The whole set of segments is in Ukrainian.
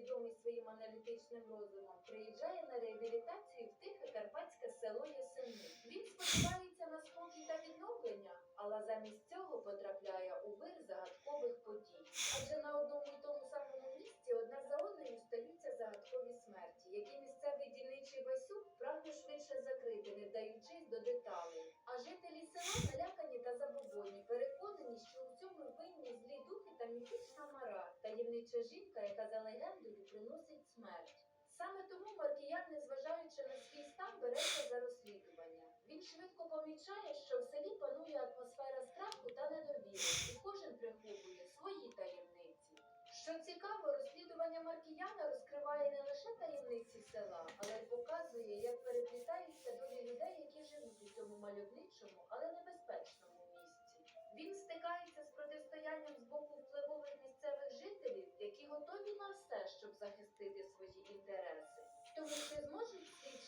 відомий своїм аналітичним розумом, приїжджає на реабілітацію в тихе карпатське село Ясени. Він сподівається на спокій та відновлення, але замість цього потрапляє у вир загадкових подій. Адже на одному і тому самому місці одна за одною стаються загадкові смерті, які місцевий дільничий Васюк прагне швидше закрити, не вдаючись до деталей. А жителі села налякані та забобонні, переконані, що у цьому винні злі духи та міфічна мара, таємнича жінка, яка за легендою приносить смерть. Саме тому Маркіян, незважаючи на свій стан, береться за розслідування. Він швидко помічає, що в селі панує атмосфера страху та недовіри, і кожен приховує свої таємниці. Що цікаво, розслідування Маркіяна розкриває не лише таємниці села, але й показує, як переплітаються долі людей, які живуть у цьому мальовничому,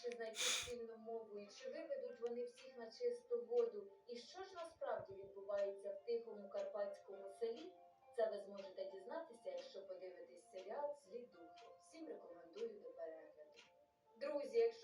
слідчі знайти спільну мову, і чи виведуть вони всіх на чисту воду? І що ж насправді відбувається в тихому карпатському селі? Це ви зможете дізнатися, якщо подивитесь серіал Злі духу». Всім рекомендую до перегляду. Друзі, якщо